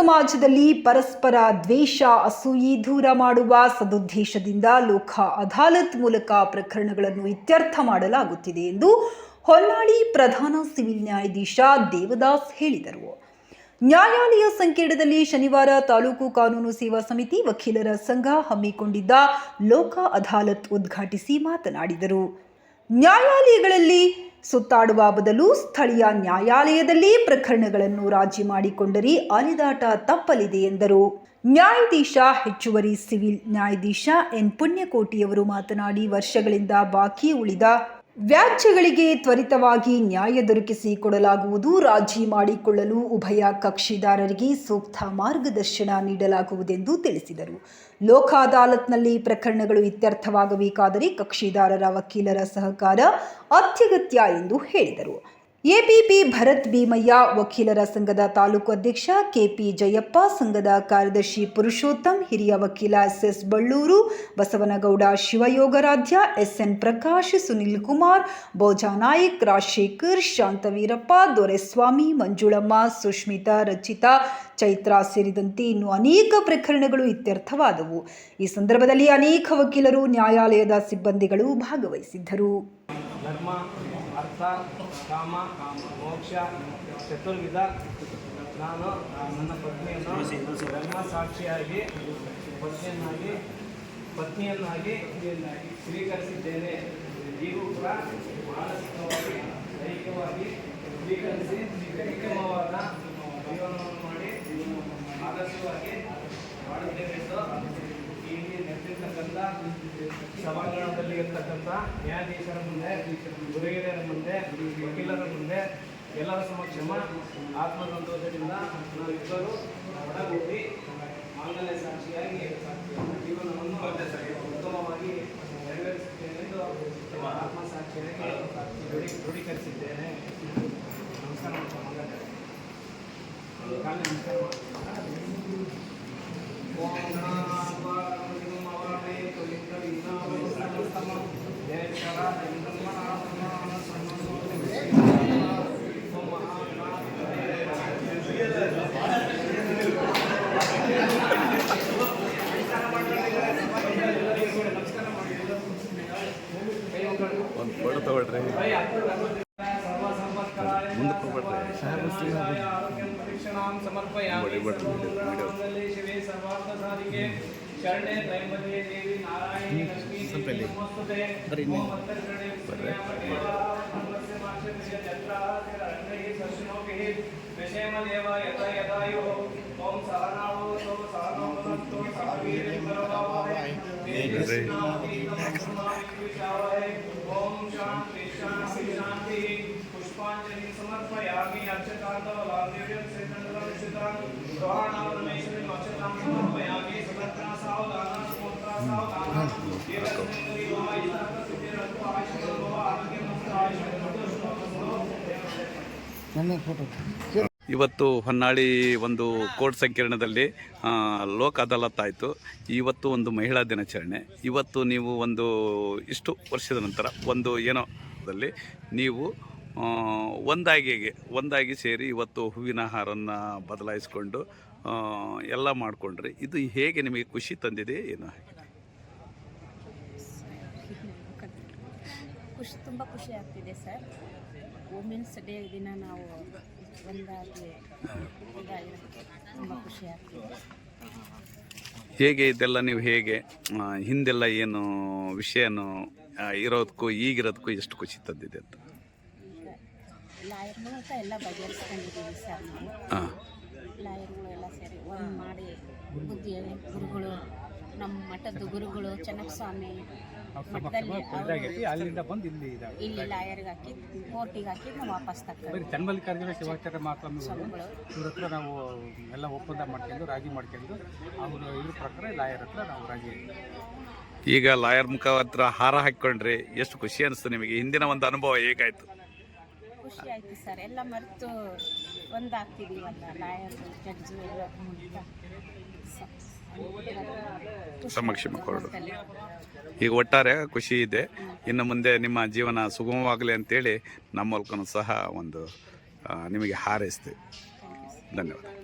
ಸಮಾಜದಲ್ಲಿ ಪರಸ್ಪರ ದ್ವೇಷ, ಅಸೂಯಿ ದೂರ ಮಾಡುವ ಸದುದ್ದೇಶದಿಂದ ಲೋಕ ಅದಾಲತ್ ಮೂಲಕ ಪ್ರಕರಣಗಳನ್ನು ಇತ್ಯರ್ಥ ಮಾಡಲಾಗುತ್ತಿದೆ ಎಂದು ಹೊನ್ನಾಳಿ ಪ್ರಧಾನ ಸಿವಿಲ್ ನ್ಯಾಯಾಧೀಶ ದೇವದಾಸ್ ಹೇಳಿದರು. ನ್ಯಾಯಾಲಯ ಸಂಕೀರ್ಣದಲ್ಲಿ ಶನಿವಾರ ತಾಲೂಕು ಕಾನೂನು ಸೇವಾ ಸಮಿತಿ ವಕೀಲರ ಸಂಘ ಹಮ್ಮಿಕೊಂಡಿದ್ದ ಲೋಕ ಅದಾಲತ್ ಉದ್ಘಾಟಿಸಿ ಮಾತನಾಡಿದರು. ನ್ಯಾಯಾಲಯಗಳಲ್ಲಿ ಸುತ್ತಾಡುವ ಬದಲು ಸ್ಥಳೀಯ ನ್ಯಾಯಾಲಯದಲ್ಲಿ ಪ್ರಕರಣಗಳನ್ನು ರಾಜಿ ಮಾಡಿಕೊಂಡರೆ ಅಲಿದಾಟ ತಪ್ಪಲಿದೆ ಎಂದರು. ನ್ಯಾಯಾಧೀಶ, ಹೆಚ್ಚುವರಿ ಸಿವಿಲ್ ನ್ಯಾಯಾಧೀಶ ಎನ್. ಪುಣ್ಯಕೋಟಿಯವರು ಮಾತನಾಡಿ ವರ್ಷಗಳಿಂದ ಬಾಕಿ ಉಳಿದ ವ್ಯಾಜ್ಯಗಳಿಗೆ ತ್ವರಿತವಾಗಿ ನ್ಯಾಯ ದೊರಕಿಸಿ ಕೊಡಲಾಗುವುದು, ರಾಜಿ ಮಾಡಿಕೊಳ್ಳಲು ಉಭಯ ಕಕ್ಷಿದಾರರಿಗೆ ಸೂಕ್ತ ಮಾರ್ಗದರ್ಶನ ನೀಡಲಾಗುವುದೆಂದು ತಿಳಿಸಿದರು. ಲೋಕ ಅದಾಲತ್ನಲ್ಲಿ ಪ್ರಕರಣಗಳು ಇತ್ಯರ್ಥವಾಗಬೇಕಾದರೆ ಕಕ್ಷಿದಾರರ ವಕೀಲರ ಸಹಕಾರ ಅತ್ಯಗತ್ಯ ಎಂದು ಹೇಳಿದರು. ಎಪಿಪಿ ಭರತ್ ಭೀಮಯ್ಯ ವಕೀಲರ ಸಂಘದ ತಾಲೂಕು ಅಧ್ಯಕ್ಷ ಕೆಪಿ ಜಯಪ್ಪ, ಸಂಘದ ಕಾರ್ಯದರ್ಶಿ ಪುರುಷೋತ್ತಮ್, ಹಿರಿಯ ವಕೀಲ ಎಸ್ಎಸ್ ಬಳ್ಳೂರು, ಬಸವನಗೌಡ ಶಿವಯೋಗರಾಧ್ಯ, ಎಸ್ಎನ್ ಪ್ರಕಾಶ್, ಸುನಿಲ್ ಕುಮಾರ್ ಬೋಜಾ ನಾಯ್ಕ್, ರಾಜಶೇಖರ್, ಶಾಂತವೀರಪ್ಪ, ದೊರೆಸ್ವಾಮಿ, ಮಂಜುಳಮ್ಮ, ಸುಷ್ಮಿತಾ, ರಚಿತಾ, ಚೈತ್ರ ಸೇರಿದಂತೆ ಇನ್ನು ಅನೇಕ ಪ್ರಕರಣಗಳು ಇತ್ಯರ್ಥವಾದವು. ಈ ಸಂದರ್ಭದಲ್ಲಿ ಅನೇಕ ವಕೀಲರು ನ್ಯಾಯಾಲಯದ ಸಿಬ್ಬಂದಿಗಳು ಭಾಗವಹಿಸಿದ್ದರು. ಧರ್ಮ ಅರ್ಥ ಕಾಮ ಮೋಕ್ಷ ಚತುರ್ವಿಧ. ನಾನು ನನ್ನ ಪತ್ನಿಯನ್ನು ಧರ್ಮ ಸಾಕ್ಷಿಯಾಗಿ ಪತ್ನಿಯನ್ನಾಗಿ ಪತ್ನಿಯನ್ನಾಗಿ ಸ್ವೀಕರಿಸಿದ್ದೇನೆ. ಈಗೂ ಕೂಡ ಮಾನಸಿಕವಾಗಿ ದೈಹಿಕವಾಗಿ ಸ್ವೀಕರಿಸಿ ಉತ್ತಮವಾದ ಜೀವನವನ್ನು ಮಾಡಿ ಆದರ್ಶವಾಗಿ ಮಾಡುತ್ತೇವೆಂದು ಇಲ್ಲಿ ಸಭಾಂಗಣದಲ್ಲಿ ಇರ್ತಕ್ಕಂಥ ನ್ಯಾಯಾಧೀಶರ ಮುಂದೆ ಗುರುಹಿರಿಯರ ಮುಂದೆ, ವಕೀಲರ ಮುಂದೆ ಎಲ್ಲರ ಸಮಕ್ಷಮ ಆತ್ಮಸಂತೋಷದಿಂದ ನಾವಿಬ್ಬರು ಒಡಗೂಡಿ ಮಾಂಗಲ್ಯ ಸಾಕ್ಷಿಯಾಗಿ ಜೀವನವನ್ನು ಉತ್ತಮವಾಗಿ ನೆರವೇರಿಸುತ್ತೇನೆಂದು ಆತ್ಮಸಾಕ್ಷಿಯಾಗಿ ದೃಢಿ, ದೃಢೀಕರಿಸಿದ್ದೇನೆ. ನಮಸ್ಕಾರ ನಮಸ್ಕಾರ. ಒಂದು ಫೋಟೋ ತಗೊಳ್ರಿ. ಮುಂದಕ್ಕೆ ಹೋಗ್ಬೇಡ್ರಿ. ಸಾಧಿಕೆ ಶರಣೆ ತ್ರೈಂಬಕೆ ದೇವಿ ನಾರಾಯಣಿ ಲಕ್ಷ್ಮೀ ದೇವಿ ನಮಸ್ತುತೆ ಓಂ ಅಂತರ್ಗಣೆ ವಿಷೇಮ ದೇವ ಯಥ ಯಥಾಯೋ ಓಂ ಸಹನಾವೋ ಸಹನೋ ಭವತ್ತು ಸಹವೀರ್ಯಂಕರವಾವಹೈ ಓಂ ಶಾಂತಿ ಶಾಂತಿ ಶಾಂತಿ पुष्पांजलि समर्पयामि अक्षतान्तवलादेव्यं श्रीखण्डलक्षितां गृहाणावरमेश्वरीं अक्षतां समर्पयामि ಇವತ್ತು ಹೊನ್ನಾಳಿ ಒಂದು ಕೋರ್ಟ್ ಸಂಕೀರ್ಣದಲ್ಲಿ ಲೋಕ್ ಅದಾಲತ್ ಆಯಿತು ಇವತ್ತು ಒಂದು ಮಹಿಳಾ ದಿನಾಚರಣೆ. ಇವತ್ತು ನೀವು ಒಂದು ಇಷ್ಟು ವರ್ಷದ ನಂತರ ಒಂದು ಏನೋ ನೀವು ಒಂದಾಗಿಗೆ ಒಂದಾಗಿ ಸೇರಿ ಇವತ್ತು ಹೂವಿನ ಹಾರನ್ನು ಬದಲಾಯಿಸ್ಕೊಂಡು ಎಲ್ಲ ಮಾಡಿಕೊಂಡ್ರಿ. ಇದು ಹೇಗೆ ನಿಮಗೆ ಖುಷಿ ತಂದಿದೆ ಏನು ಖುಷಿ ತುಂಬ ಖುಷಿ ಆಗ್ತಿದೆ ಸರ್. ವುಮೆನ್ಸ್ ಡೇ ದಿನ ನಾವು ಒಂದಾಗಿ ತುಂಬ ಖುಷಿ ಆಗ್ತಿದೆ. ಹೇಗೆ ಇದೆಲ್ಲ ನೀವು ಹೇಗೆ ಹಿಂದೆಲ್ಲ ಏನು ವಿಷಯನೂ ಇರೋದಕ್ಕೂ ಈಗಿರೋದಕ್ಕೂ ಎಷ್ಟು ಖುಷಿ ತಂದಿದೆ ಅಂತ? ಎಲ್ಲ ಬಗೆಹರಿಸ್ಕೊಂಡಿದ್ದೀವಿ ಸರ್ ನಾವು. ಹಾಂ. ಲಾಯರ್ಗಳು ಎಲ್ಲ ಸೇರಿ ಒಂದು ಮಾಡಿ ಬುದ್ಧಿ ಗುರುಗಳು ನಮ್ಮ ಮಠದ ಗುರುಗಳು ಸ್ವಾಮಿ ಮಠದಲ್ಲಿ ಅವರು ಅಲ್ಲಿಂದ ಬಂದು ಇಲ್ಲಿ ಇದಾವೆ ಇಲ್ಲಿ ಲಾಯರ್ಗೆ ಹಾಕಿ ಕೋರ್ಟಿಗೆ ಹಾಕಿ ನಾವು ವಾಪಸ್ ಬರೀ ಚನ್ನಮಲ್ಲಿಕಾರ್ಜುನ ಶಿವಾಚಾರ್ಯ ಇವ್ರ ಹತ್ರ ನಾವು ಎಲ್ಲ ಒಪ್ಪಂದ ಮಾಡ್ಕೊಂಡು ರಾಜಿ ಮಾಡ್ಕೊಂಡು ಅವರು ಇದ್ರ ಪ್ರಕಾರ ಲಾಯರ್ ಹತ್ರ ನಾವು ರಾಜಿ ಈಗ ಲಾಯರ್ ಮುಖಾಂತರ ಹಾರ ಹಾಕ್ಕೊಂಡ್ರಿ ಎಷ್ಟು ಖುಷಿ ಅನಿಸ್ತು ನಿಮಗೆ? ಹಿಂದಿನ ಒಂದು ಅನುಭವ ಹೇಗಾಯ್ತು? ಖುಷಿ ಆಯ್ತು ಸರ್. ಎಲ್ಲ ಮರೆತು ಒಂದಾಗ್ತಿದೀವಲ್ಲ ಲಾಯರ್ ಜಡ್ಜು ಎಲ್ಲ ಮೂಲಕ ಸ- ಖುಷಿ ಸಮಕ್ಷಮ ಕೊರಡು. ಈಗ ಒಟ್ಟಾರೆ ಖುಷಿ ಇದೆ. ಇನ್ನು ಮುಂದೆ ನಿಮ್ಮ ಜೀವನ ಸುಗಮವಾಗಲಿ ಅಂತೇಳಿ ನಮ್ಮ ಮೂಲಕನೂ ಸಹ ಒಂದು ನಿಮಗೆ ಹಾರೈಸ್ತೀವಿ. ಧನ್ಯವಾದ.